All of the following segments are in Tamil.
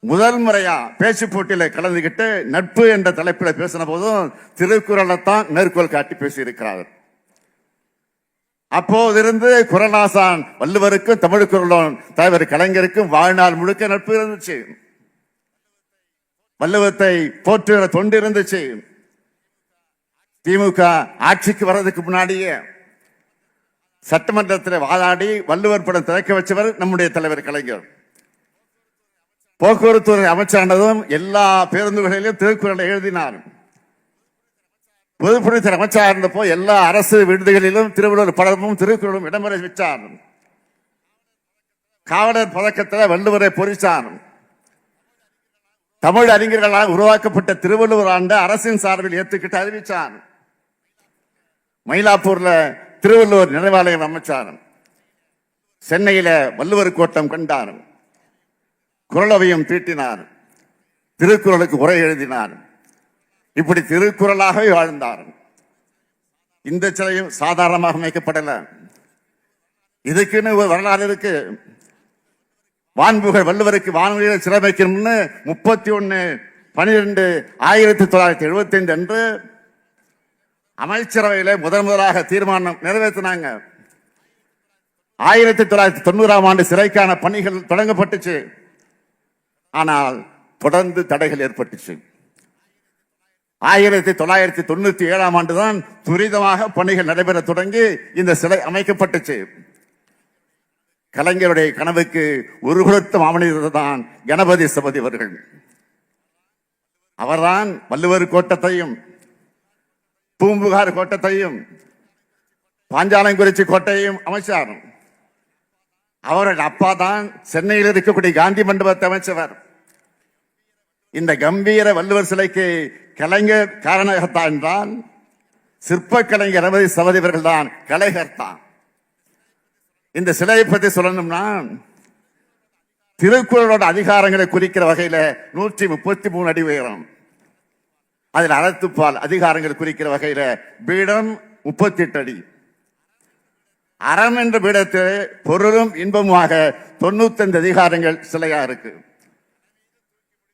முதல் முறையா பேச்சு போட்டியில கலந்துகிட்டு நட்பு என்ற தலைப்பில் பேசின போதும் திருக்குறளை தான் மேற்கோள் காட்டி பேசியிருக்கிறார். அப்போதிருந்து குரலாசான் வள்ளுவருக்கும் தமிழ் குரலோன் தலைவர் கலைஞருக்கும் வாழ்நாள் முழுக்க நட்பு இருந்துச்சு. வள்ளுவத்தை போற்றுகிற தொண்டு இருந்துச்சு. திமுக ஆட்சிக்கு வர்றதுக்கு முன்னாடியே சட்டமன்றத்தில் வாதாடி வள்ளுவர் படம் திறக்க வச்சவர் நம்முடைய தலைவர் கலைஞர். போக்குவரத்து துறை அமைச்சரானதும் எல்லா பேருந்துகளிலும் திருக்குறளை எழுதினார். பொதுப்பணித்துறை அமைச்சராக இருந்தப்போ எல்லா அரசு விடுதிகளிலும் திருவள்ளுவர் படமும் திருக்குறளும் இடம்பெற வச்சார். காவலர் பதக்கத்தில் வள்ளுவரை பொறிச்சார். தமிழ் அறிஞர்களால் உருவாக்கப்பட்ட திருவள்ளுவர் ஆண்டு அரசின் சார்பில் ஏற்றுக்கிட்டு அறிவிச்சார். மயிலாப்பூர்ல திருவள்ளுவர் நினைவாலயம் அமைச்சார். சென்னையில வள்ளுவர் கோட்டம் கண்டார். குரலவையும் தீட்டினார். திருக்குறளுக்கு உரை எழுதினார். இப்படி திருக்குறளாகவே வாழ்ந்தார். இந்த சிலையும் சாதாரணமாக அமைக்கப்படல. இதுக்குன்னு ஒரு வரலாறு இருக்கு. வான்புகள் வள்ளுவருக்கு வானொலியில் சிலமைக்கணும்னு முப்பத்தி ஒன்று பனிரெண்டு ஆயிரத்தி தொள்ளாயிரத்தி எழுபத்தி ஐந்து அன்று அமைச்சரவையில் முதன் முதலாக தீர்மானம் நிறைவேற்றினாங்க. ஆயிரத்தி தொள்ளாயிரத்தி தொண்ணூறாம் ஆண்டு சிறைக்கான பணிகள் தொடங்கப்பட்டுச்சு. ஆனால் தொடர்ந்து தடைகள் ஏற்பட்டுச்சு. ஆயிரத்தி தொள்ளாயிரத்தி தொண்ணூத்தி ஏழாம் ஆண்டு தான் துரிதமாக பணிகள் நடைபெற தொடங்கி இந்த சிலை அமைக்கப்பட்டுச்சு. கலைஞருடைய கனவுக்கு ஒரு குலத்து மாமனிதர் தான் கணபதி சபதி அவர்கள். அவர்தான் வள்ளுவர் கோட்டத்தையும் பூம்புகார் கோட்டத்தையும் பாஞ்சாலங்குறிச்சி கோட்டையும் அமைச்சார். அவரோட அப்பா தான் சென்னையில் இருக்கக்கூடிய காந்தி மண்டபத்தை அமைச்சவர். இந்த கம்பீர வள்ளுவர் சிலைக்கு கலைஞர் காரணகர்த்தான் என்றால் சிற்ப கலைஞர் ரமதி சபதிவர்கள் தான் கலைகர்த்தான் இந்த சிலையை பற்றி சொல்லணும்னா திருக்குறளோட அதிகாரங்களை குறிக்கிற வகையில் நூற்றி முப்பத்தி மூணு அடி உயரம். அதில் அறத்துப்பால் அதிகாரங்கள் குறிக்கிற வகையில் பீடம் முப்பத்தி எட்டு அடி. அறம் என்ற பீடத்தில் பொருளும் இன்பமுமாக தொண்ணூத்தஞ்சு அதிகாரங்கள் சிலையா இருக்கு.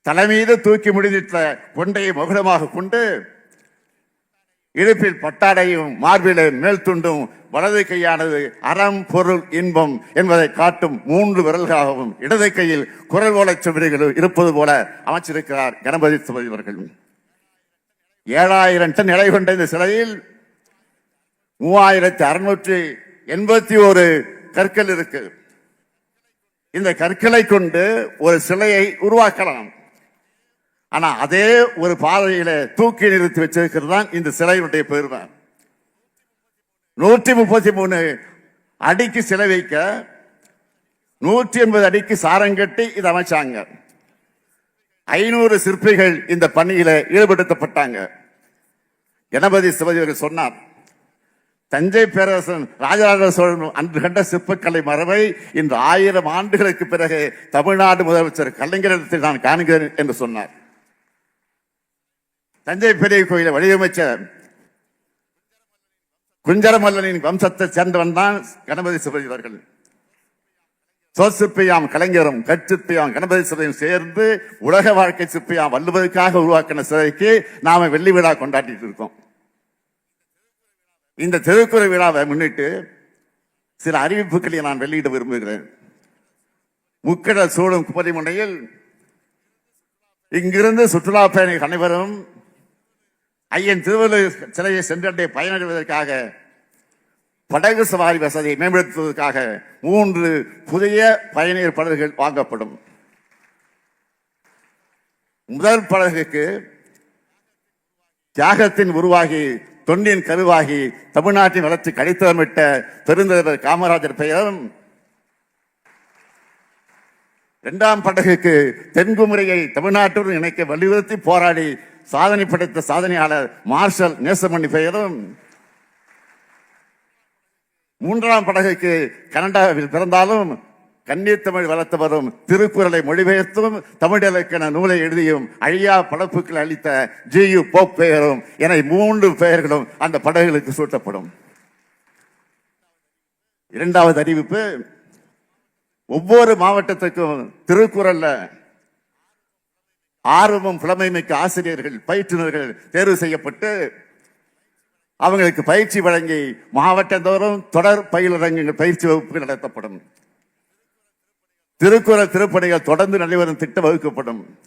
தலைமீது தூக்கி முடிந்த கொண்டையை மகுடமாக கொண்டு இடுப்பில் பட்டாடையும் மார்பில மேல் துண்டும் வலது கையானது அறம் பொருள் இன்பம் என்பதை காட்டும் மூன்று விரல்களாகவும் இடது கையில் குரல் ஓலைச் சுவடிகள் இருப்பது போல அமைச்சிருக்கிறார் கணபதி சுபதி அவர்கள். ஏழாயிரம் டன் நிலை கொண்ட இந்த சிலையில் மூவாயிரத்தி அறுநூற்றி எண்பத்தி ஒரு கற்கள் இருக்கு. இந்த கற்களை கொண்டு ஒரு சிலையை உருவாக்கலாம். ஆனா அதே ஒரு பாதையில தூக்கி நிறுத்தி வச்சிருக்கிறது தான் இந்த சிலையினுடைய பெருமை. நூற்றி முப்பத்தி மூணு அடிக்கு சிலை வைக்க நூற்றி எண்பது அடிக்கு சாரம் கட்டி இதை அமைச்சாங்க. ஐநூறு சிற்பிகள் இந்த பணியில ஈடுபடுத்தப்பட்டாங்க. கணபதி சிவஜி சொன்னார் தஞ்சை பேரரசன் ராஜராஜ சோழன் அன்று கண்ட சிற்பக்கலை மரபை இன்று ஆயிரம் ஆண்டுகளுக்கு பிறகு தமிழ்நாடு முதலமைச்சர் கலைஞரிடத்தில் நான் காண்கிறேன் என்று சொன்னார். தஞ்சை பெரிய கோயிலை வடிவமைச்ச குஞ்சரமல்லனின் வம்சத்தை சேர்ந்தவன் தான் கணபதி சிவஜி அவர்கள். சோசிற்பியாம் கலைஞரும் கற்சிற்பியாம் கணபதி சிலையும் சேர்ந்து உலக வாழ்க்கை சிற்பியாம் வள்ளுவதற்காக உருவாக்கின சிலைக்கு நாம வெள்ளி விழா கொண்டாடிட்டு இருக்கோம். இந்த திருக்குறை விழாவை முன்னிட்டு சில அறிவிப்புகளை நான் வெளியிட விரும்புகிறேன். முக்கட சூழும் குப்பரிமுனையில் இங்கிருந்து சுற்றுலா பயணிகள் அனைவரும் ஐயன் திருவள்ளுவர் சிலையை சென்றடைய பயனடைவதற்காக படகு சவாரி வசதியை மேம்படுத்துவதற்காக மூன்று புதிய பயணியர் படகுகள் வாங்கப்படும். முதல் படகுக்கு தியாகத்தின் உருவாகி தொண்டின் கருவாகி தமிழ்நாட்டின் வளர்ச்சி கடித்தளமிட்ட பெருந்தலைவர் காமராஜர் பெயரும் இரண்டாம் படகுக்கு தென்குமுறையை தமிழ்நாட்டுடன் இணைக்க வலியுறுத்தி போராடி சாதனை படைத்த சாதனையாளர் மார்ஷல் நேசமணி பெயரும். மூன்றாம் படகைக்கு கனடாவில் பிறந்தாலும் கண்ணீர் தமிழ் வளர்த்தவரும் திருக்குறளை மொழிபெயர்த்தும் தமிழ் இலக்கண நூலை எழுதியும் அழியா படைப்புகள் அளித்த ஜி யு போப் பெயரும் என மூன்று பெயர்களும் அந்த படகுகளுக்கு சூட்டப்படும். இரண்டாவது அறிவிப்பு ஒவ்வொரு மாவட்டத்துக்கும் திருக்குறளில் ஆர்வமும் புலமை மிக்க ஆசிரியர்கள் பயிற்றுநர்கள் தேர்வு செய்யப்பட்டு அவங்களுக்கு பயிற்சி வழங்கி மாவட்டந்தோறும் தொடர் பயிலரங்குகள் பயிற்சி வகுப்புகள் நடத்தப்படும். திருக்குறள் திருப்பணிகள் தொடர்ந்து நடைபெறும் திட்டம் வகுக்கப்படும்.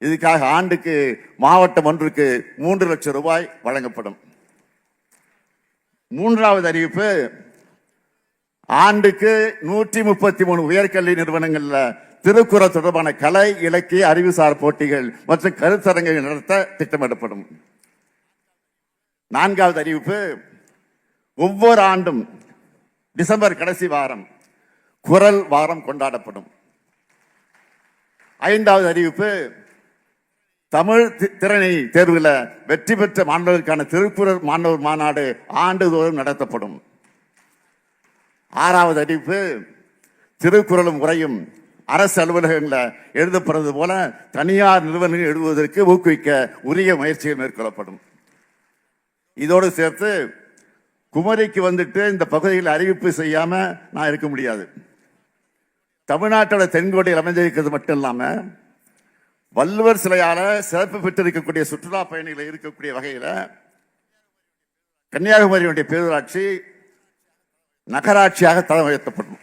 இதுக்காக ஆண்டுக்கு மாவட்டம் ஒன்றுக்கு மூன்று லட்சம் ரூபாய் வழங்கப்படும். மூன்றாவது அறிவிப்பு ஆண்டுக்கு நூற்றி முப்பத்தி மூணு உயர்கல்வி நிறுவனங்களில் திருக்குறள் தொடர்பான கலை இலக்கிய அறிவுசார் போட்டிகள் மற்றும் கருத்தரங்குகள் நடத்த திட்டமிடப்படும். நான்காவது அறிவிப்பு ஒவ்வொரு ஆண்டும் டிசம்பர் கடைசி வாரம் குரல் வாரம் கொண்டாடப்படும். ஐந்தாவது அறிவிப்பு தமிழ் தி- திறனை தேர்வில் வெற்றி பெற்ற மாணவர்களுக்கான திருக்குறள் மாணவர் மாநாடு ஆண்டுதோறும் நடத்தப்படும். ஆறாவது அறிவிப்பு திருக்குறளும் உரையும் அரசு அலுவலகங்களில் எழுதப்படுறது போல தனியார் நிறுவனங்கள் எழுதுவதற்கு ஊக்குவிக்க உரிய முயற்சிகள் மேற்கொள்ளப்படும். இதோடு சேர்த்து குமரிக்கு வந்துட்டு இந்த பகுதியில் அறிவிப்பு செய்யாம நான் இருக்க முடியாது. தமிழ்நாட்டோட தென்கோடியில் அமைந்திருக்கிறது மட்டும் இல்லாமல் வள்ளுவர் சிலையால் சிறப்பு பெற்றிருக்கக்கூடிய சுற்றுலா பயணிகள் இருக்கக்கூடிய வகையில் கன்னியாகுமரியுடைய பேரூராட்சி நகராட்சியாக தரம் உயர்த்தப்படும்.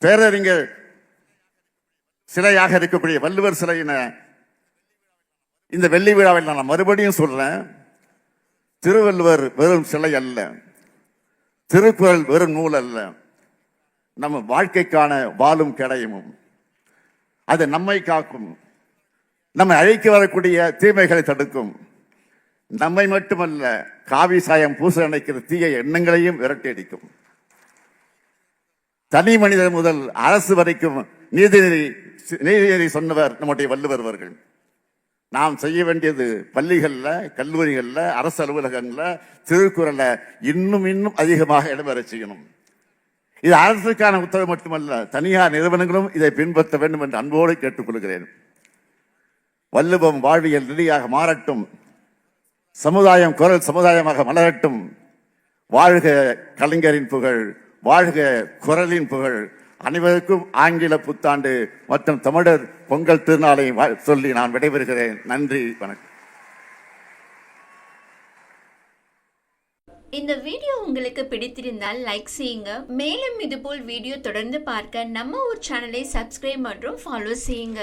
பேரறிஞர் சிலையாக இருக்கக்கூடிய வள்ளுவர் சிலையின இந்த வெள்ளி விழாவில் நான் மறுபடியும் சொல்றேன். திருவள்ளுவர் வெறும் சிலை அல்ல. திருக்குறள் வெறும் நூல் அல்ல. நம்ம வாழ்க்கைக்கான வாழும் கிடையமும். அது நம்மை காக்கும். நம்மை அழைக்க வரக்கூடிய தீமைகளை தடுக்கும். நம்மை மட்டுமல்ல காவி சாயம் பூச நினைக்கிற தீய எண்ணங்களையும் விரட்டி அடிக்கும். தனி மனிதர் முதல் அரசு வரைக்கும் நீதிநெறி நீதிநெறி சொன்னவர் நம்முடைய வள்ளுவர் அவர்கள். நாம் செய்ய வேண்டியது பள்ளிகளில் கல்லூரிகளில் அரசு அலுவலகங்களில் திருக்குறளை இன்னும் இன்னும் அதிகமாக இடம்பெறச் செய்யணும். இது அரசுக்கான உத்தரவு மட்டுமல்ல தனியார் நிறுவனங்களும் இதை பின்பற்ற வேண்டும் என்று அன்போடு கேட்டுக்கொள்கிறேன். வள்ளுவம் வாழ்வியல் நிலையாக மாறட்டும் சமுதாயம் குரல் சமுதாயமாக மலரட்டும். வாழ்க கலைஞரின் புகழ். வாழ்க குரலின் புகழ். அனைவருக்கும் ஆங்கில புத்தாண்டு மற்றும் தமிழர் பொங்கல் திருநாளை சொல்லி நான் விடைபெறுகிறேன். நன்றி வணக்கம். இந்த வீடியோ உங்களுக்கு பிடித்திருந்தால் லைக் செய்யுங்க. மேலும் இதுபோல் வீடியோ தொடர்ந்து பார்க்க நம்ம ஊர் சேனலை சப்ஸ்கிரைப் மற்றும் ஃபாலோ செய்யுங்க.